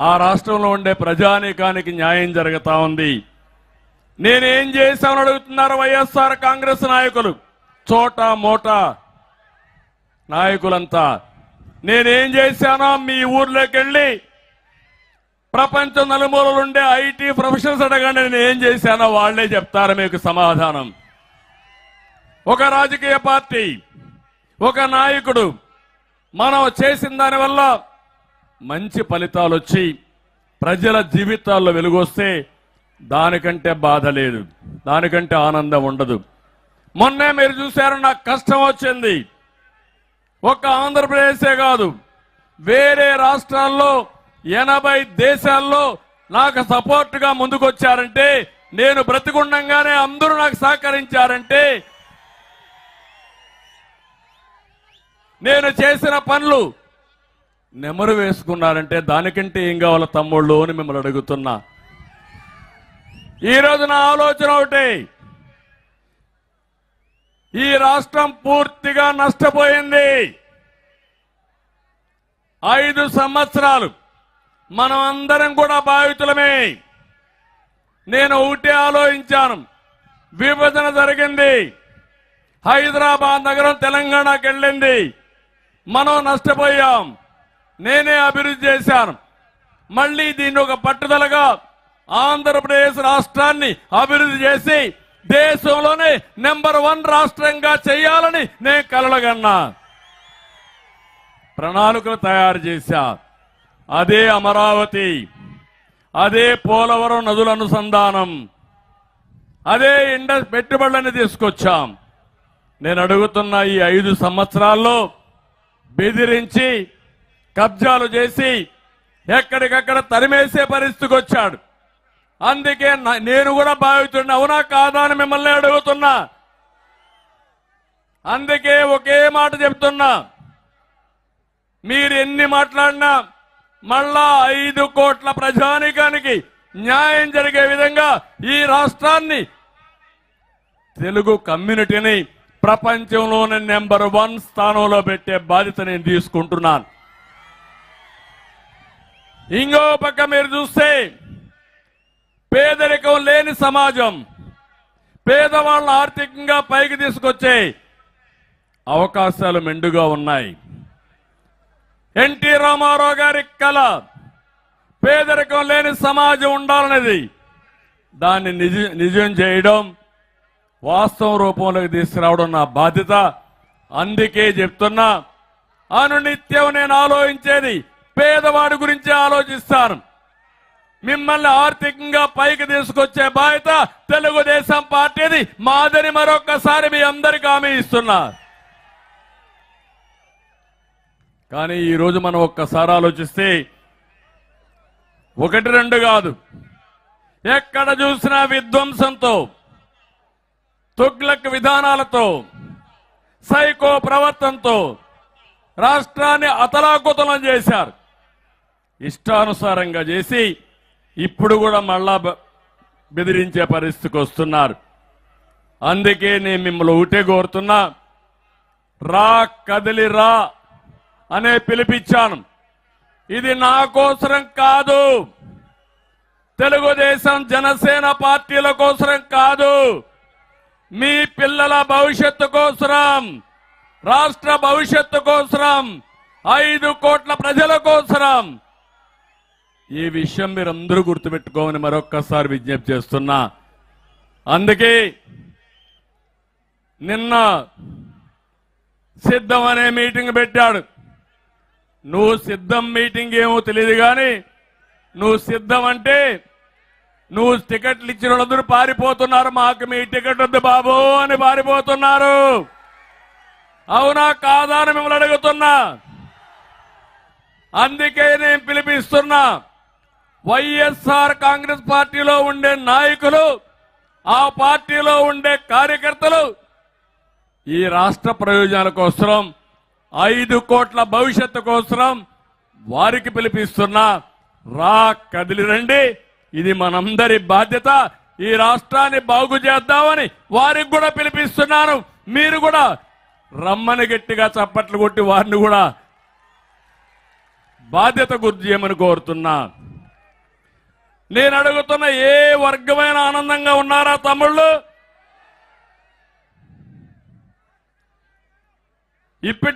ఆ రాష్ట్రంలో ఉండే ప్రజానీకానికి న్యాయం జరుగుతా ఉంది. నేనేం చేశామని అడుగుతున్నారు వైఎస్ఆర్ కాంగ్రెస్ నాయకులు? చోట మోట నాయకులంతా. నేనేం చేశానో మీ ఊర్లోకి వెళ్ళి ప్రపంచం నలుమూలలుండే ఐటీ ప్రొఫెషనల్స్ అడగండి నేను ఏం చేశానో వాళ్ళే చెప్తారు మీకు సమాధానం. ఒక రాజకీయ పార్టీ ఒక నాయకుడు మనం చేసిన దానివల్ల మంచి ఫలితాలు వచ్చి ప్రజల జీవితాల్లో వెలుగొస్తే దానికంటే బాధ లేదు దానికంటే ఆనందం ఉండదు. మొన్నే మీరు చూశారు నాకు కష్టం వచ్చింది. ఒక్క ఆంధ్రప్రదేశే కాదు వేరే రాష్ట్రాల్లో ఎనభై దేశాల్లో నాకు సపోర్ట్గా ముందుకొచ్చారంటే నేను బ్రతికుండంగానే అందరూ నాకు సహకరించారంటే నేను చేసిన పనులు నెమరు వేసుకున్నారంటే దానికంటే ఏం కావాలో తమ్ముళ్ళు అని మిమ్మల్ని అడుగుతున్నా. ఈ నా ఆలోచన ఒకటి. ఈ రాష్ట్రం పూర్తిగా నష్టపోయింది. ఐదు సంవత్సరాలు మనం అందరం కూడా బాధితులమే. నేను ఒకటే ఆలోచించాను. విభజన జరిగింది. హైదరాబాద్ నగరం తెలంగాణకి వెళ్ళింది. మనం నష్టపోయాం. నేనే అభివృద్ధి చేశాను. మళ్ళీ దీన్ని ఒక పట్టుదలగా ఆంధ్రప్రదేశ్ రాష్ట్రాన్ని అభివృద్ధి చేసి దేశంలోనే నెంబర్ వన్ రాష్ట్రంగా చేయాలని నేను కలలగన్నా. ప్రణాళికలు తయారు చేశా. అదే అమరావతి అదే పోలవరం నదుల అనుసంధానం అదే ఇండ పెట్టుబడులని తీసుకొచ్చాం. నేను అడుగుతున్న ఈ ఐదు సంవత్సరాల్లో బెదిరించి కబ్జాలు చేసి ఎక్కడికక్కడ తరిమేసే పరిస్థితికి వచ్చాడు. అందుకే నా- నేను కూడా భావిస్తున్నా అవునా కాదా అని మిమ్మల్ని అడుగుతున్నా. అందుకే ఒకే మాట చెప్తున్నా. మీరు ఎన్ని మాట్లాడినా మళ్ళా ఐదు కోట్ల ప్రజానికానికి న్యాయం జరిగే విధంగా ఈ రాష్ట్రాన్ని తెలుగు కమ్యూనిటీని ప్రపంచంలోనే నెంబర్ వన్ స్థానంలో పెట్టే బాధ్యత నేను తీసుకుంటున్నాను. ఇంకో పక్క మీరు చూస్తే పేదరికం లేని సమాజం. పేదవాళ్ళు ఆర్థికంగా పైకి తీసుకొచ్చే అవకాశాలు మెండుగా ఉన్నాయి. ఎన్టీ రామారావు గారి కళ పేదరికం లేని సమాజం ఉండాలనేది దాన్ని నిజ నిజం చేయడం వాస్తవ రూపంలోకి తీసుకురావడం నా బాధ్యత. అందుకే చెప్తున్నా అనునిత్యం నేను ఆలోచించేది పేదవాడి గురించి ఆలోచిస్తాను మిమ్మల్ని ఆర్థికంగా పైకి తీసుకొచ్చే బాధ్యత తెలుగుదేశం పార్టీది. మాదని మరొక్కసారి మీ అందరికి హామీ ఇస్తున్నా. కానీ ఈ రోజు మనం ఒక్కసారి ఆలోచిస్తే ఒకటి రెండు కాదు. ఎక్కడ చూసినా విధ్వంసంతో తుగ్లక్ విధానాలతో సైకో ప్రవర్తనతో రాష్ట్రాన్ని అతలాకుతలం చేశారు. ఇష్టానుసారంగా చేసి ఇప్పుడు కూడా మళ్ళా బెదిరించే పరిస్థితికి వస్తున్నారు. అందుకే నేను మిమ్మల్ని ఊటే కోరుతున్నా. రా కదిలి రా అనే పిలిపించాను. ఇది నా కోసరం కాదు. తెలుగుదేశం జనసేన పార్టీల కోసరం కాదు. మీ పిల్లల భవిష్యత్తు కోసరం. రాష్ట్ర భవిష్యత్తు కోసరం. ఐదు కోట్ల ప్రజల కోసరం. ఈ విషయం మీరు అందరూ గుర్తుపెట్టుకోమని మరొక్కసారి విజ్ఞప్తి చేస్తున్నా. అందుకే నిన్న సిద్ధం అనే మీటింగ్ పెట్టాడు. నువ్వు సిద్ధం మీటింగ్ ఏమో తెలియదు కానీ నువ్వు సిద్ధం అంటే నువ్వు టికెట్లు ఇచ్చిన వాళ్ళందరూ పారిపోతున్నారు. మాకు మీ టికెట్ వద్దు బాబు అని పారిపోతున్నారు. అవునా కాదా అని మిమ్మల్ని అడుగుతున్నా. అందుకే నేను పిలిపిస్తున్నా. వైఎస్ఆర్ కాంగ్రెస్ పార్టీలో ఉండే నాయకులు ఆ పార్టీలో ఉండే కార్యకర్తలు ఈ రాష్ట్ర ప్రయోజనాల కోసం ఐదు కోట్ల భవిష్యత్తు కోసం వారికి పిలిపిస్తున్నా రా కదిలి రండి. ఇది మనందరి బాధ్యత. ఈ రాష్ట్రాన్ని బాగు చేద్దామని వారికి కూడా పిలిపిస్తున్నాను. మీరు కూడా రమ్మని గట్టిగా చప్పట్లు కొట్టి వారిని కూడా బాధ్యత గుర్తు చేయమని కోరుతున్నా. నేను అడుగుతున్న ఏ వర్గమైన ఆనందంగా ఉన్నారా తమ్ముళ్ళు? ఇప్పటి